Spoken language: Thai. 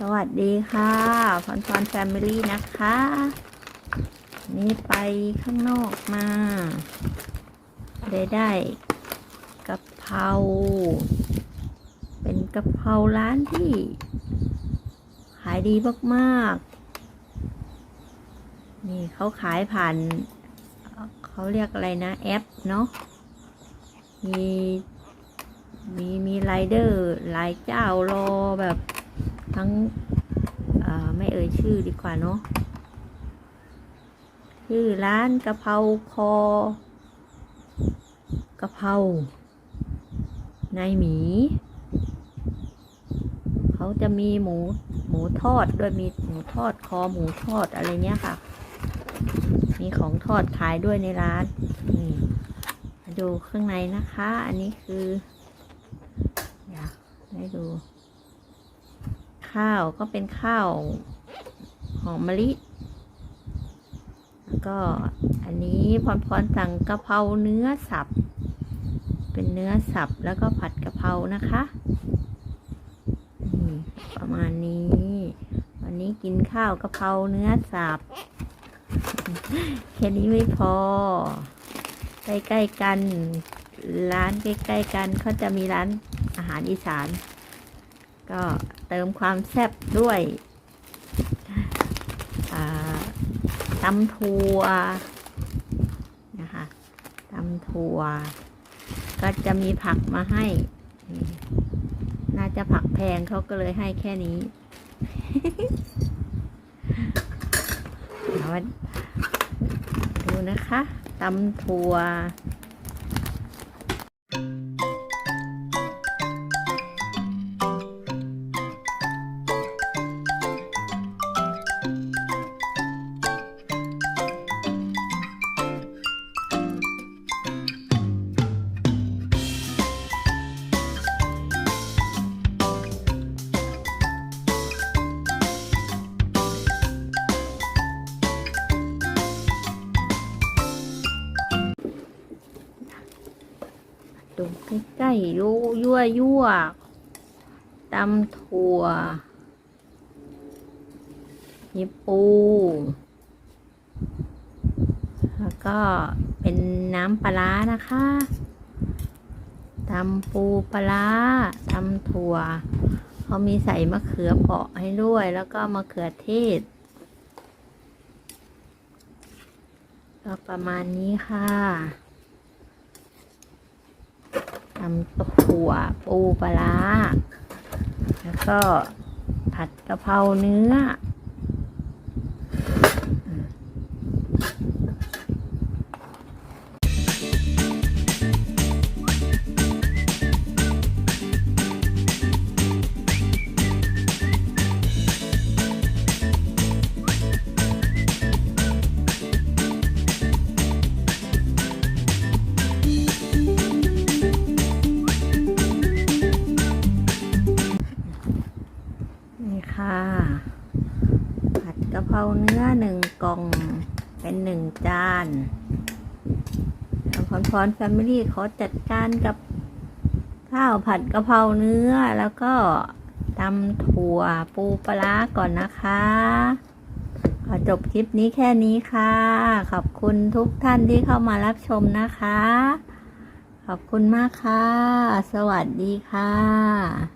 สวัสดีค่ะพรพรแฟมิลี่นะคะ นี่ไปข้างนอกมาได้ได้กะเพราเป็นกะเพราร้านที่ ขายดีมากๆ นี่เขาขายผ่านเอ่อเขาเรียกอะไรนะ แอปเนาะมีมีมีไรเดอร์หลายเจ้ารอแบบ ทั้งไม่เอ่ยชื่อดีกว่าเนาะชื่อร้านกะเพราคอกะเพรานายหมี เขาจะมีหมูหมูทอดด้วยมีหมูทอดคอหมูทอดอะไรเนี้ยค่ะ มีของทอดขายด้วยในร้านนี่มาดูข้างในนะคะ อันนี้คือ อยากให้ดู ข้าวก็เป็นข้าวหอมมะลิ แล้วก็อันนี้พรพรสั่งกะเพราเนื้อสับ เป็นเนื้อสับแล้วก็ผัดกะเพรานะคะประมาณนี้ วันนี้กินข้าวกะเพราเนื้อสับ แค่นี้ไม่พอ ใกล้ๆกัน ร้านใกล้ๆกันเขาจะมีร้านอาหารอีสาน ก็เติมความแซ่บด้วยตำถั่วนะคะตำถั่ว ก็จะมีผักมาให้ น่าจะผักแพงเขาก็เลยให้แค่นี้ดูนะคะตำถั่ว ดูใกล้ๆยั่วยั่วยั่วตำถั่วมีปู แล้วก็เป็นน้ำปลานะคะตำปูปลาตำถั่ว เขามีใส่มะเขือเปราะให้ด้วย แล้วก็มะเขือเทศ ก็ประมาณนี้ค่ะ ทำถั่วปูปลาแล้วก็ผัดกะเพราเนื้อ นี่ค่ะ ผัดกะเพราเนื้อหนึ่งกล่อง เป็นหนึ่งจานแล้วพรพรแฟมิลี่ขอจัดการกับข้าวผัดกะเพราเนื้อแล้วก็ตำถั่วปูปลาร้าก่อนนะคะขอจบคลิปนี้แค่นี้ค่ะ ขอบคุณทุกท่านที่เข้ามารับชมนะคะ ขอบคุณมากค่ะ สวัสดีค่ะ